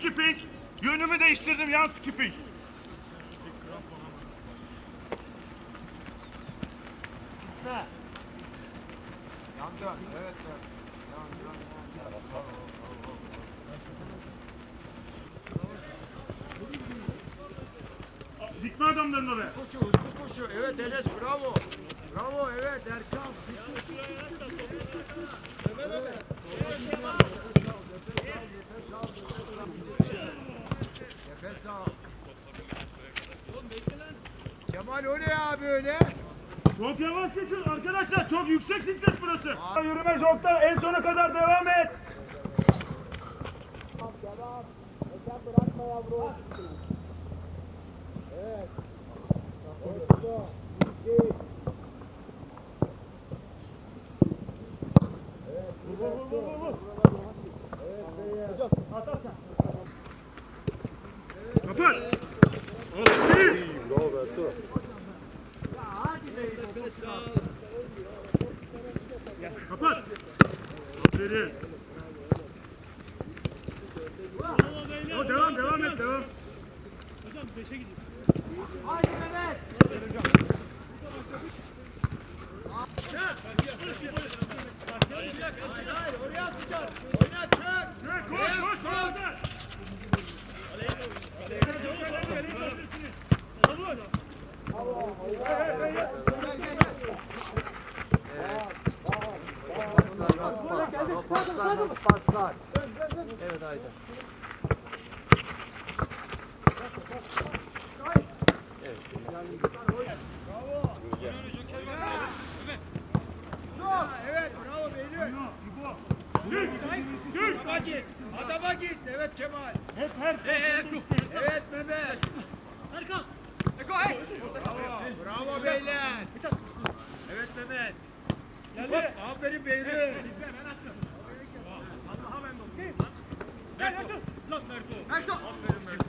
skipping. Yönümü değiştirdim yan skipping. Yan dön. Evet dön. Yan dön. Dikme adamlarını oraya. Koşu, hızlı koşu. Evet Enes bravo. Bravo evet Erkan. Kemal o ne ya böyle? Çok yavaş geçiyor arkadaşlar. Çok yüksek siklet burası. Yürüme joktan en sona kadar devam et. Kapat. Aferin. Kapat. Aferin. O devam devam et devam. Çek, Paslar nasıl paslar? Evet haydi. Evet bravo Beylül. Adama git. Adama git. Evet Kemal. Hep her Evet Mehmet. Mehmet. Gel. Aferin Beyri. Gel Ertuğ. Ertuğ. Aferin Beyri.